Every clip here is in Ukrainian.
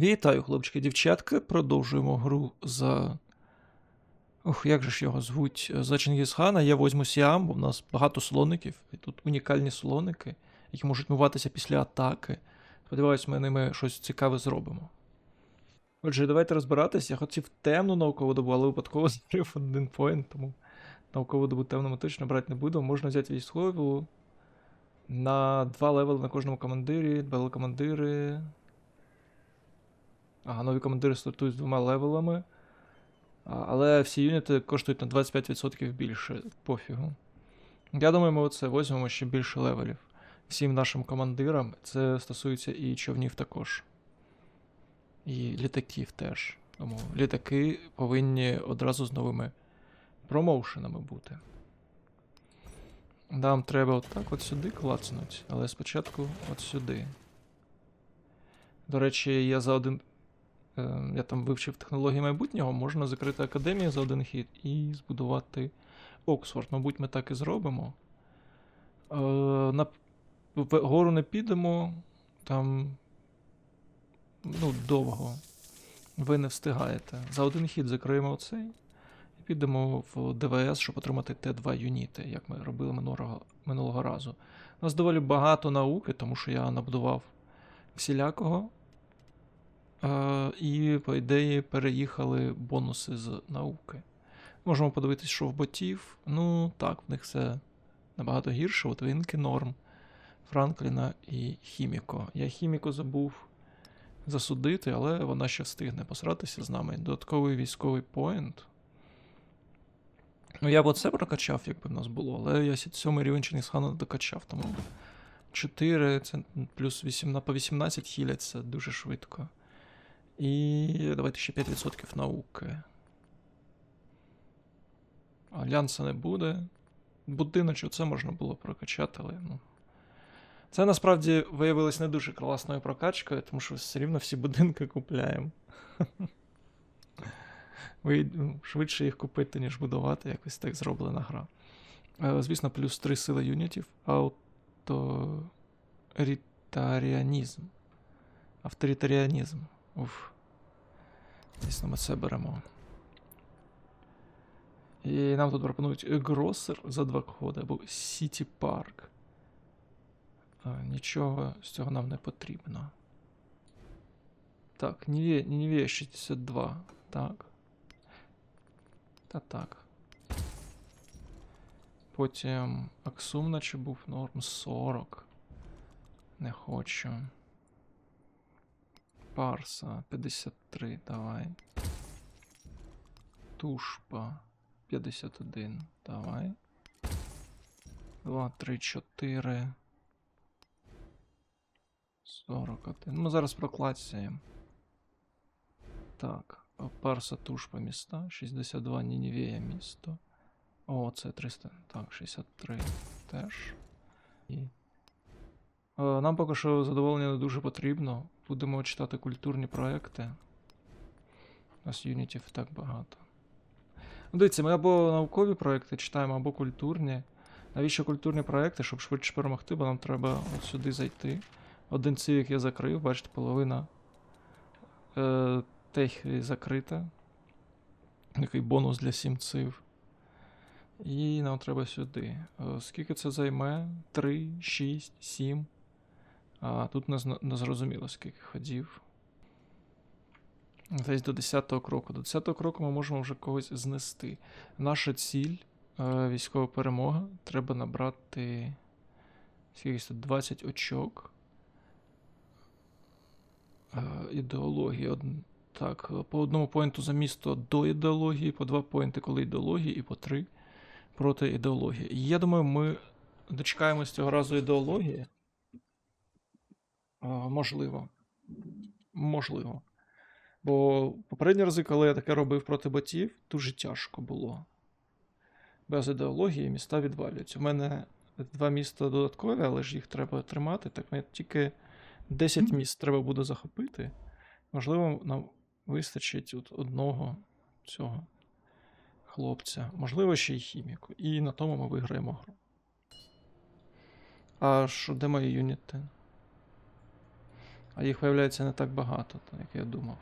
Вітаю, хлопчики, дівчатка. Продовжуємо гру за. Ох, як же ж його звуть? За Чингісхана. Я возьму Сіам, бо в нас багато слоників. І тут унікальні слоники, які можуть миватися після атаки. Сподіваюсь, ми ними щось цікаве зробимо. Отже, давайте розбиратись. Я хотів темну наукову добу, але випадково закрив один поінт, тому наукову добу темну ми точно брати не буду. Можна взяти військову на два левели на кожному командирі, два командири. Ага, нові командири стартують з двома левелами. Але всі юніти коштують на 25% більше. Пофігу. Я думаю, ми оце візьмемо ще більше левелів. Всім нашим командирам. Це стосується і човнів також. І літаків теж. Тому літаки повинні одразу з новими промоушенами бути. Нам треба отак от сюди клацнуть, але спочатку от сюди. До речі, я за один. Е, Я там вивчив технології майбутнього, можна закрити академію за один хід і збудувати Оксфорд. Мабуть, ми так і зробимо. Е, На гору не підемо, там. Ну, довго. Ви не встигаєте. За один хід закриємо оцей. І підемо в ДВС, щоб отримати Т2 юніти, як ми робили минулого, минулого разу. У нас доволі багато науки, тому що я набудував всілякого. Е, і, по ідеї, переїхали бонуси з науки. Можемо подивитись, що в ботів. Ну, так, в них все набагато гірше. От Вінки норм, Франкліна і Хіміко. Я Хіміко забув засудити, але вона ще встигне посратися з нами. Додатковий військовий поінт. Ну, я б оце прокачав, якби в нас було, але я сьомий рівень Чингісхана не докачав, тому 4, це плюс 8, по 18 хіляться дуже швидко. І давайте ще 5% науки. Альянса не буде. Будиночок це можна було прокачати, але ну. Це насправді виявилось не дуже класною прокачкою, тому що все рівно всі будинки купляємо. Ну, швидше їх купити, ніж будувати, якось так зроблена гра. Е, Звісно, плюс 3 сили юнітів, авторитаріанізм. Авторитаріанізм. Уф. Дійсно, ми це беремо. І нам тут пропонують Гросер за два ходи або Сіті Парк. Нічого з цього нам не потрібно. Так, Ніве 62. Так. Та так. Потім Аксум, наче був норм 40. Не хочу. Парса 53, давай. Тушпа 51, давай. 2, 3, 4. 41. Ми зараз проклацаємо. Так. Парса Тушпа міста. 62 Нінівея місто. О, це 300. Так, 63 теж. І... Е, Нам поки що задоволення не дуже потрібно. Будемо читати культурні проекти. У нас юнітів так багато. Ну, дивіться, ми або наукові проекти читаємо, або культурні. Навіщо культурні проекти? Щоб швидше перемогти, бо нам треба от сюди зайти. Один цивік я закрив, бачите, половина е, техи закрита. Такий бонус для 7 цив. І нам треба сюди. Е, Скільки це займе? 3, 6, 7. А тут не, зрозуміло, скільки ходів. Десь до 10-го кроку. До 10-го кроку ми можемо вже когось знести. Наша ціль е, військова перемога. Треба набрати. Скільки тут 20 очок. Е, ідеології. Так, по одному поінту за місто до ідеології, по два поінти, коли ідеології, і по три проти ідеології. Я думаю, ми дочекаємось цього разу ідеології. Можливо. Можливо. Бо попередні рази, коли я таке робив проти ботів, дуже тяжко було. Без ідеології міста відвалюються. У мене два міста додаткові, але ж їх треба тримати. Так мені тільки 10 міст треба буде захопити. Можливо, нам вистачить от одного цього хлопця. Можливо, ще й хіміку. І на тому ми виграємо гру. А що, де мої юніти? А їх виявляється не так багато, як я думав.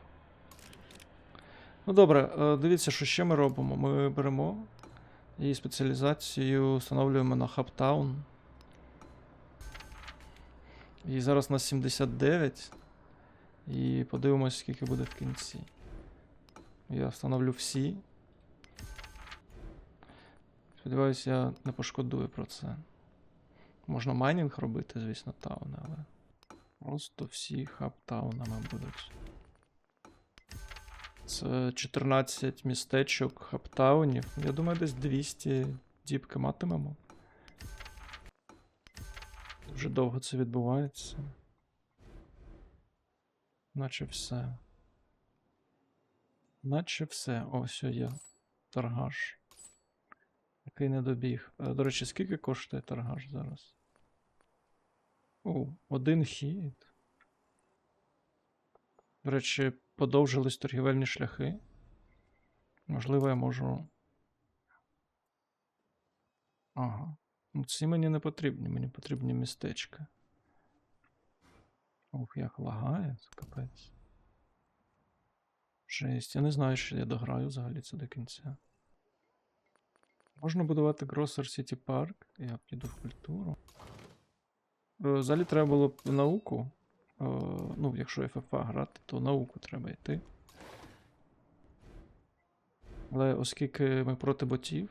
Ну добре, е, дивіться, що ще ми робимо. Ми беремо і спеціалізацію встановлюємо на Хаптаун. І зараз у нас 79. І подивимось, скільки буде в кінці. Я встановлю всі. Сподіваюсь, я не пошкодую про це. Можна майнінг робити, звісно, тауни, але. Просто всі хаптаунами будуть. Це 14 містечок хаптаунів. Я думаю, десь 200 діпки матимемо. Дуже довго це відбувається. Наче все. Наче все. Ось є торгаш. Який не добіг. Е, До речі, скільки коштує торгаш зараз? О, один хід. До речі, подовжились торгівельні шляхи. Можливо, я можу. Ага. Ну, ці мені не потрібні, мені потрібні містечка. Ох, як лагає, капець. Жесть, я не знаю, що я дограю взагалі це до кінця. Можна будувати Grosser City Park. Я піду в культуру. Е, Взагалі треба було б науку. Е, Ну, якщо FFA грати, то науку треба йти. Але оскільки ми проти ботів,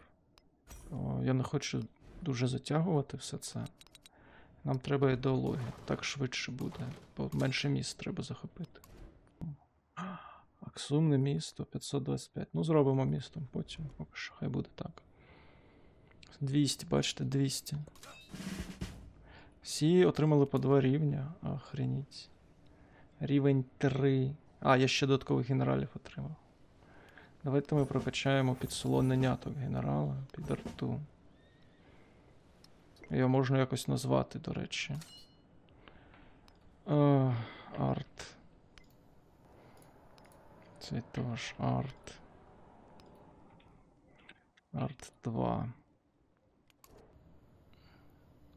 я не хочу дуже затягувати все це. Нам треба ідеологія. Так швидше буде. Бо менше міст треба захопити. Аксумне місто 525. Ну, зробимо містом потім. Поки що хай буде так. 200, бачите, 200. Всі отримали по два рівня. Охреніть. Рівень 3. А, я ще додаткових генералів отримав. Давайте ми прокачаємо під село генерала під арту. Його можна якось назвати, до речі. Е, арт. Це теж арт. Арт 2.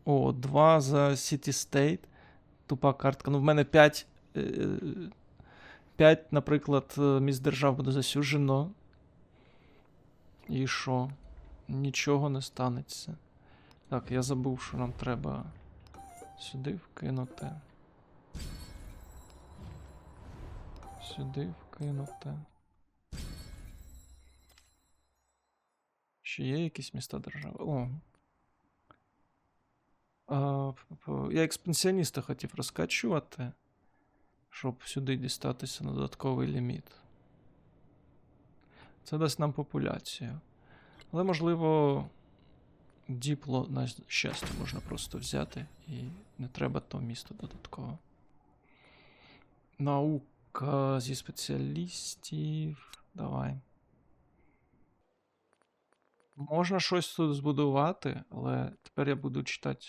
О, 2 за City State. Тупа картка. Ну, в мене 5. 5, наприклад, е, міст держав буде засюджено. І що? Нічого не станеться. Так, я забув, що нам треба сюди вкинути. Сюди вкинути. Ще є якісь міста держави? О. Я експансіоніста хотів розкачувати, щоб сюди дістатися на додатковий ліміт. Це дасть нам популяцію. Але, можливо, діпло на щастя можна просто взяти і не треба то місто додатково. Наука зі спеціалістів. Давай. Можна щось тут збудувати, але тепер я буду читати.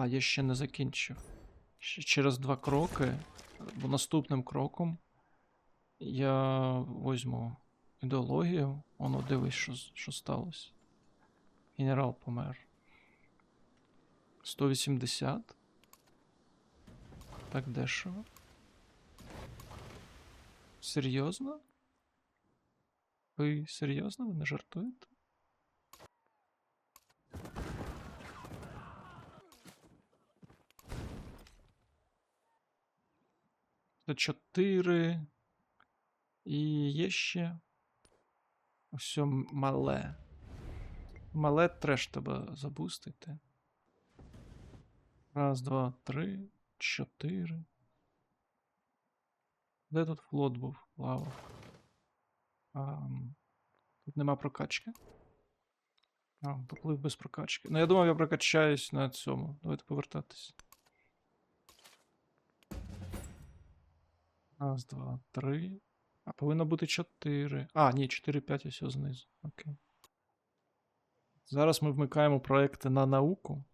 А, я ще не закінчив. Ще через два кроки, наступним кроком я возьму ідеологію. Воно дивись, що, що сталося. Генерал помер. 180. Так дешево. Серйозно? Ви серйозно? Ви не жартуєте? Це 4. І є ще. Ось мале. Мале треш треба забустити. Раз, два, три, чотири. Де тут флот був? Лава. Ам, Тут нема прокачки. А, поплив без прокачки. Ну, я думав, я прокачаюсь на цьому. Давайте повертатись. Раз, два, три. А повинно бути 4. А, ні, 4, 5 ось знизу. Окей. Зараз ми вмикаємо проекти на науку.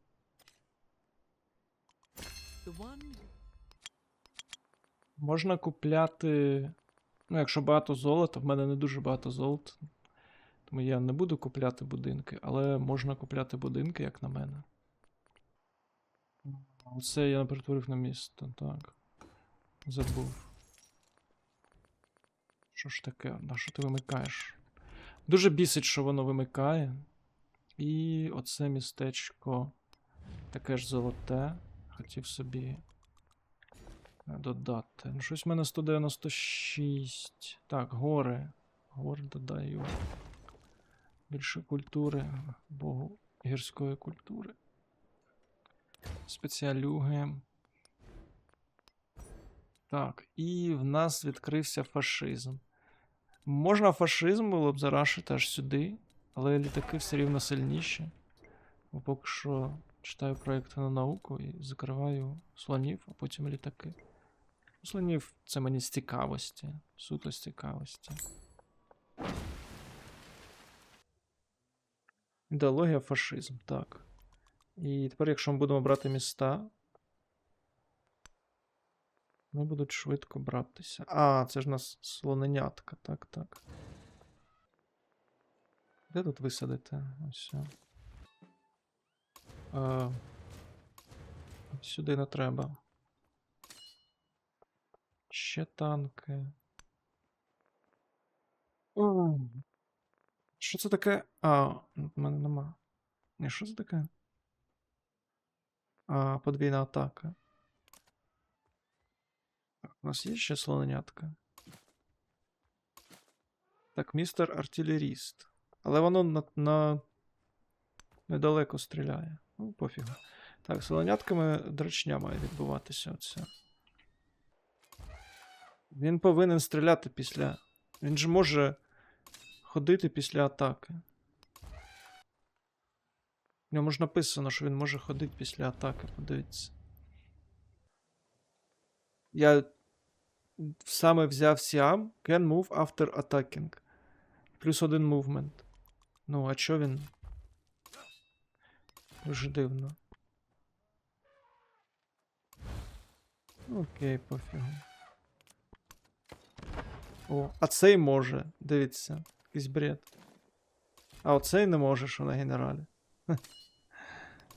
Можна купляти. Ну, якщо багато золота, в мене не дуже багато золота. Тому я не буду купляти будинки, але можна купляти будинки, як на мене. Оце я перетворив на місто, так. Забув. Що ж таке? На що ти вимикаєш? Дуже бісить, що воно вимикає. І оце містечко таке ж золоте. Хотів собі е, додати. Ну, щось в мене 196. Так, гори. Гори додаю. Більше культури. Богу гірської культури. Спеціалюги. Так, і в нас відкрився фашизм. Можна фашизм було б зарашити аж сюди, але літаки все рівно сильніші. Бо поки що читаю проєкти на науку і закриваю слонів, а потім літаки. Слонів це мені з цікавості, суто з цікавості. Ідеологія фашизм, так. І тепер, якщо ми будемо брати міста, вони будуть швидко братися. А, це ж у нас слоненятка, так, так. Де тут висадити? Ось. А, сюди не треба. Ще танки. О, що це таке? А, в мене нема. Ні, що це таке? А, подвійна атака. У нас є ще слоненятка. Так, містер артилеріст. Але воно на, на... недалеко стріляє. Ну, пофігу. Так, слоненятками дрочня має відбуватися оце. Він повинен стріляти після. Він же може ходити після атаки. В ньому ж написано, що він може ходити після атаки, подивіться. Я саме взяв Сіам, can move after attacking. Плюс один movement. Ну, а чо він? Дуже дивно. Окей, пофігу. О, а цей може, дивіться, якийсь бред. А оцей не може, що на генералі.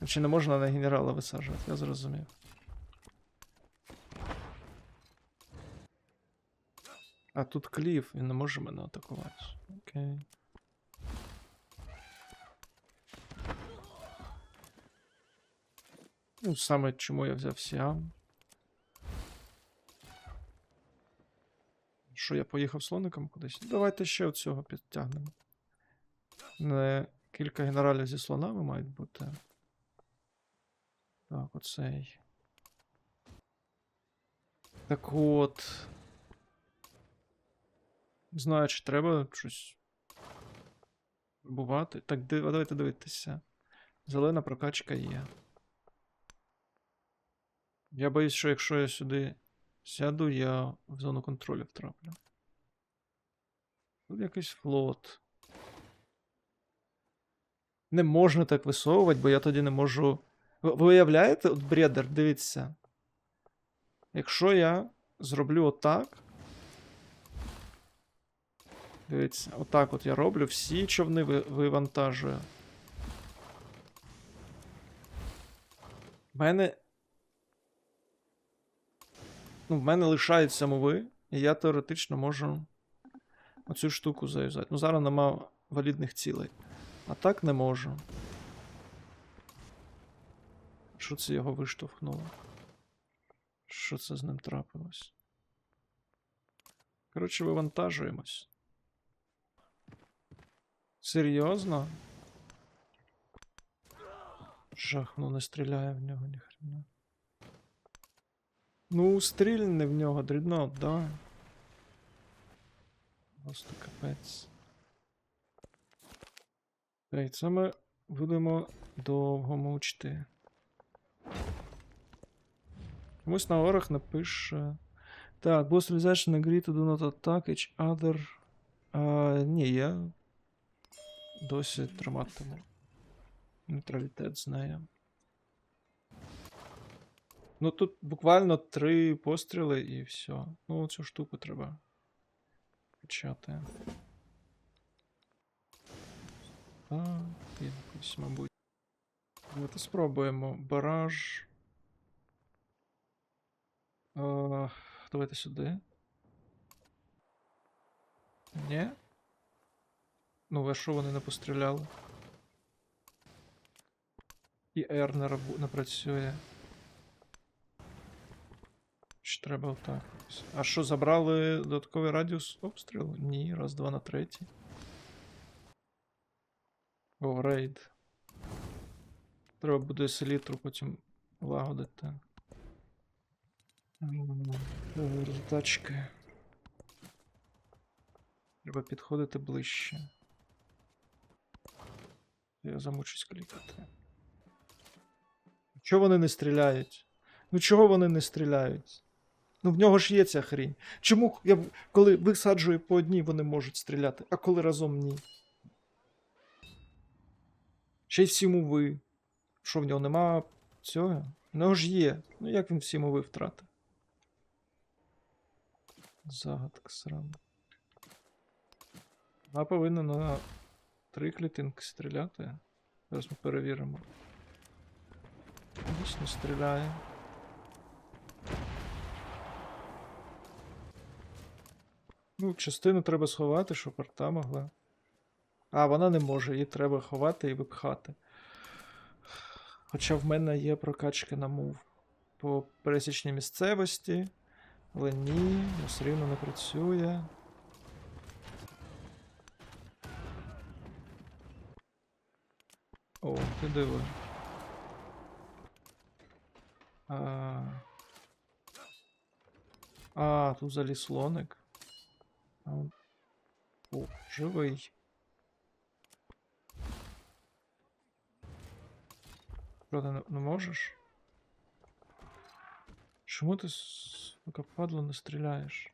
Чи не можна на генерала висаджувати, я зрозумів. А тут кліф, він не може мене атакувати. Окей. Ну, саме чому я взяв Сіам. Що я поїхав слоником кудись? Ну, Давайте ще оцього підтягнемо. Не кілька генералів зі слонами мають бути. Так, оцей. Так от. Не знаю, чи треба щось. Бувати. Так, див... давайте дивитися. Зелена прокачка є. Я боюсь, що якщо я сюди сяду, я в зону контролю втраплю. Тут якийсь флот. Не можна так висовувати, бо я тоді не можу. Ви уявляєте, от бредер, дивіться. Якщо я зроблю отак. Дивіться, отак от я роблю, всі човни вивантажую. В мене. Ну, в мене лишаються мови, і я теоретично можу оцю штуку заюзати. Ну, зараз нема валідних цілей. А так не можу. Що це його виштовхнуло? Що це з ним трапилось? Коротше, вивантажуємось. Серйозно? Жах, ну не стріляє в нього ніхрена. Ну, стрільне в нього, дрібнот, да. Просто капець. Окей, це ми будемо довго мучити. Комусь на орах напише. Так, boss civilization agree to do not attack each other. А, ні, я досі триматиму нейтралітет з нею. Ну тут буквально три постріли і все. Ну, цю штуку треба почати. Якось, мабуть. Давайте спробуємо. Бараж. Е, Давайте сюди. Ні? Ну, а що вони не постріляли? І R не, рабу- не працює. Чи треба отак? А що, забрали додатковий радіус обстрілу? Ні, раз, два на третій. О, рейд. Треба буде селітру потім лагодити. Е, Треба підходити ближче. Я замучусь клікати. Чого вони не стріляють? Ну чого вони не стріляють? Ну в нього ж є ця хрінь. Чому я, коли висаджую по одній, вони можуть стріляти, а коли разом ні? Ще й всі мови. Що в нього нема цього? В нього ж є. Ну як він всі мови втратив? Загадка срана. Вона повинна на три клітинки стріляти. Зараз ми перевіримо. Дійсно стріляє. Ну, частину треба сховати, щоб арта могла. А, вона не може, її треба ховати і випхати. Хоча в мене є прокачки на мув по пересічній місцевості, але ні, все рівно не працює. О, ти диви. А, а тут взагалі слоник. А, он- О, живий. Що, ти не, не можеш? Чому ти, сука, падло, не стріляєш?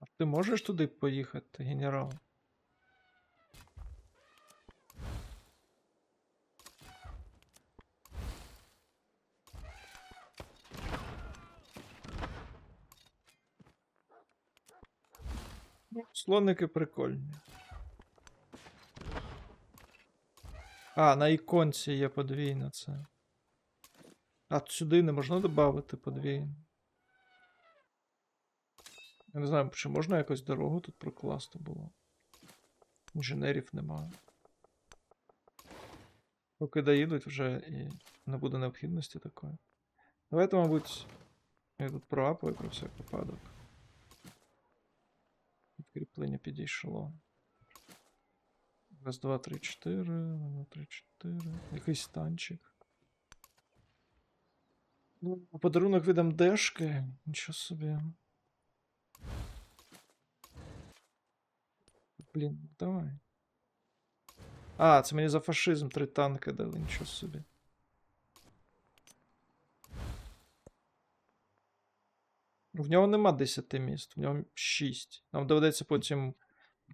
А ти можеш туди поїхати, генерал? Слоники прикольні. А, на іконці є подвійне це. А сюди не можна додати подвійне. Я не знаю, чи можна якось дорогу тут прокласти було. Інженерів немає. Поки доїдуть вже і не буде необхідності такої. Давайте, мабуть, я тут проапаю про всяк випадок. Підкріплення підійшло. Раз, два, три, чотири. Три, чотири. Якийсь танчик. Ну, подарунок від МДшки. Нічого собі. Блін, давай. А, це мені за фашизм три танки дали, нічого собі. В нього нема 10 міст, в нього 6. Нам доведеться потім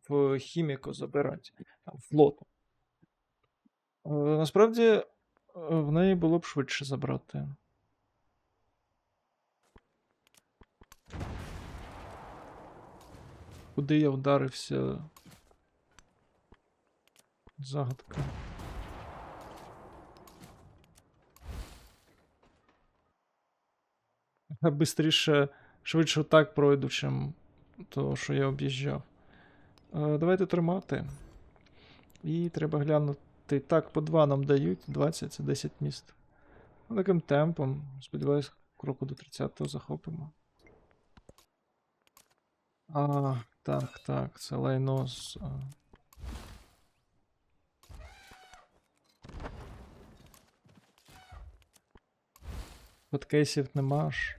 в хіміку забирати. Там, флот. Е, насправді, е, в неї було б швидше забрати. Куди я вдарився? Загадка. Бистріше, швидше так пройду, чим то, що я об'їжджав. Е, давайте тримати. І треба глянути. Так, по 2 нам дають, 20 це 10 міст. Ну, таким темпом. Сподіваюсь, кроку до 30-го захопимо. А, так, так, це лайно з. Подкейсів нема ж.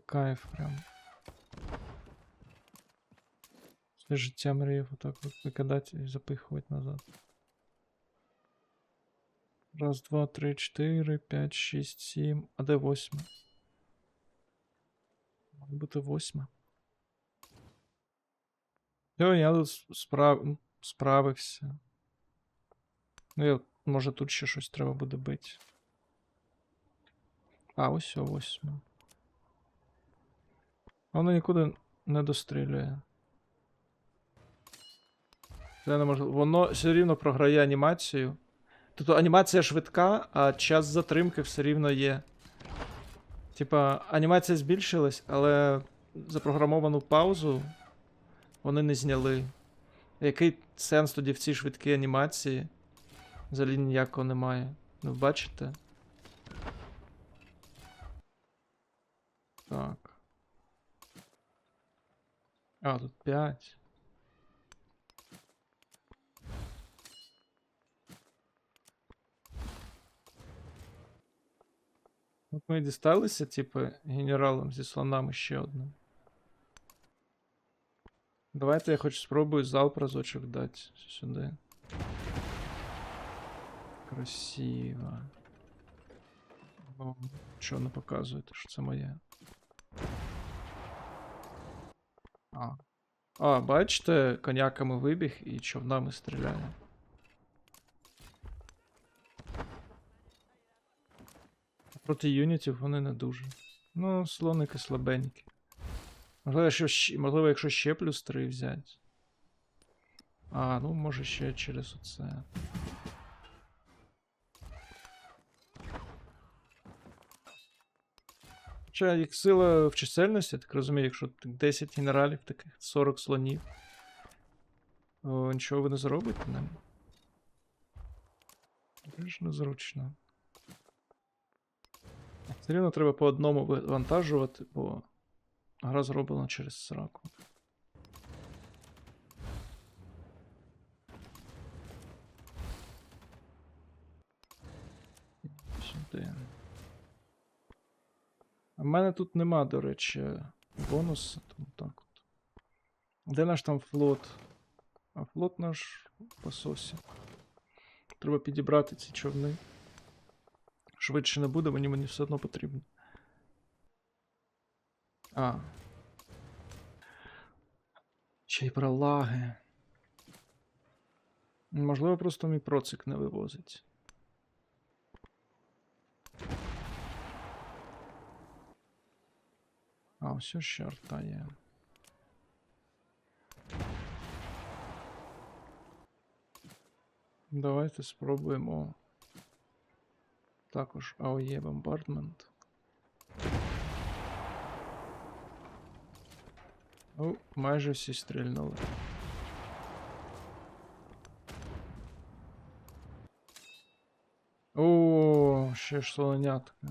Кайф прям. Все життя мріяв отак от викидати і запихувати назад. Раз, два, три, чотири, п'ять, шість, сім. А де восьма? Має бути восьма. Все, я тут справ... справився. Ну, я... може тут ще щось треба буде бити. А, ось о, восьма. Воно нікуди не дострілює. Це неможливо. Воно все рівно програє анімацію. Тобто анімація швидка, а час затримки все рівно є. Типа, анімація збільшилась, але запрограмовану паузу вони не зняли. Який сенс тоді в цій швидкій анімації? Взагалі ніякого немає. Ну, бачите? Так. А, тут 5. От ми дісталися, типу, генералом зі слонами ще одним. Давайте я хоч спробую залп разочок дати сюди. Красиво. Ну, що не показуєте, що це моє? А. А, бачите, коняками вибіг і човнами стріляє. Проти юнітів вони не дуже. Ну, слоники слабенькі. Можливо, якщо можливо, якщо ще плюс 3 взяти. А, ну може ще через оце. Хоча як сила в чисельності, я так розумію, якщо 10 генералів, таких 40 слонів. О, нічого ви не зробите нам. Дуже незручно. Все рівно треба по одному вивантажувати, бо гра зроблена через сраку. Сюди. В мене тут нема, до речі, бонусу, тому так от. Де наш там флот? А флот наш пососі. Треба підібрати ці човни. Швидше не буде, мені мені все одно потрібно. А. Ще й про лаги. Можливо, просто мій процик не вивозить. А, ось ще арта. Давайте спробуємо. Також AOE бомбардмент. Ну, майже всі стрільнули. О, ще ж солонятка.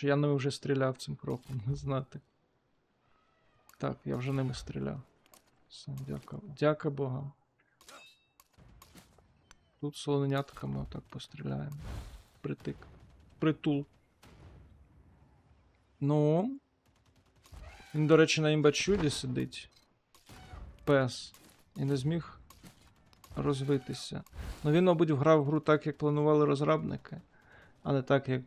Чи я ними вже стріляв цим кроком, не знати. Так, я вже ними стріляв. Все, дяка. Дяка Богам. Тут солонятками отак постріляємо. Притик. Притул. Ну. Він, до речі, на імбачуді сидить. Пес. І не зміг розвитися. Ну він, мабуть, грав в гру так, як планували розробники, а не так, як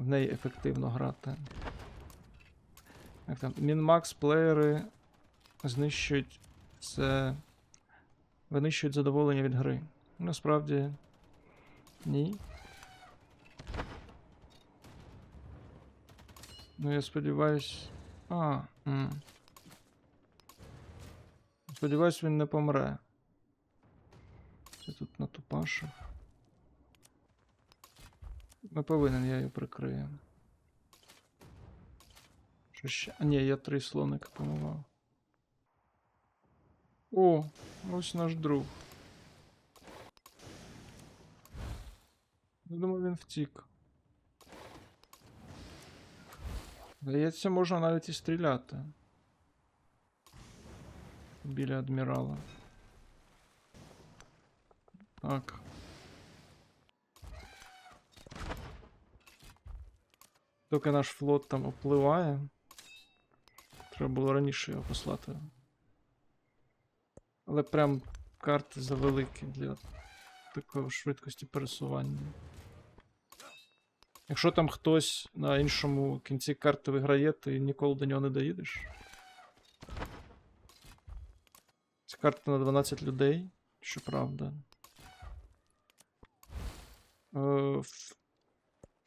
в неї ефективно грати. Як там? Мінмакс плеєри знищують це. Винищують задоволення від гри. Насправді. Ні. Ну, я сподіваюсь. А. М. Сподіваюсь, він не помре. Це тут на тупашах. Не повинен, я її прикрию. Що ще? А, ні, я три слоника помивав. О, ось наш друг. Я думаю, він втік. Здається, можна навіть і стріляти. Біля адмірала. Так. Доки наш флот там опливає. Треба було раніше його послати. Але прям карти завеликі для такої швидкості пересування. Якщо там хтось на іншому кінці карти виграє, ти ніколи до нього не доїдеш. Це карта на 12 людей, щоправда. Е,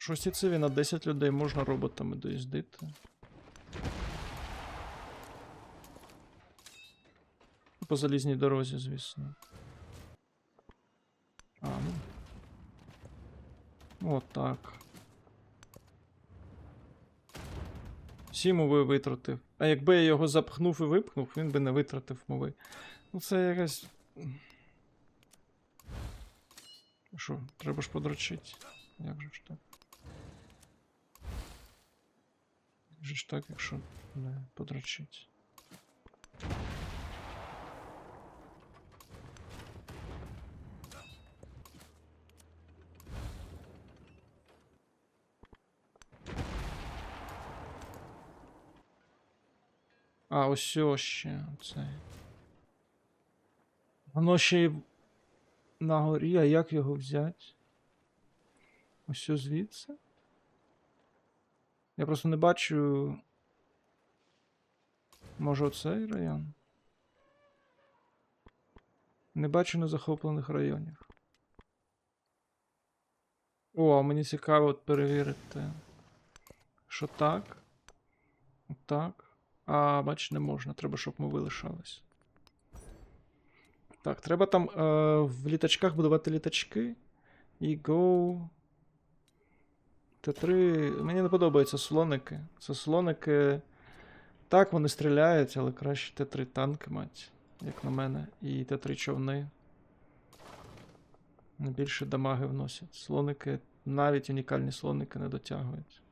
шостій циві на 10 людей можна роботами доїздити. По залізній дорозі, звісно. А, ну. Отак. Мови витратив. А якби я його запхнув і випхнув, він би не витратив мови. Ну це якась. Що, треба ж подрочити. Як же ж так? Як же ж так, якщо не подрочить? А, ось ще це. Воно ще й на горі, а як його взяти? Ось звідси. Я просто не бачу. Може оцей район? Не бачу незахоплених районів. О, мені цікаво от перевірити. Що так? Так. А, бач, не можна. Треба, щоб ми вилишались. Так, треба там е, в літачках будувати літачки. І go. Т3. Мені не подобаються слоники. Це слоники. Так, вони стріляють, але краще Т3 танки мать, як на мене. І Т3 човни. Більше дамаги вносять. Слоники, навіть унікальні слоники не дотягують.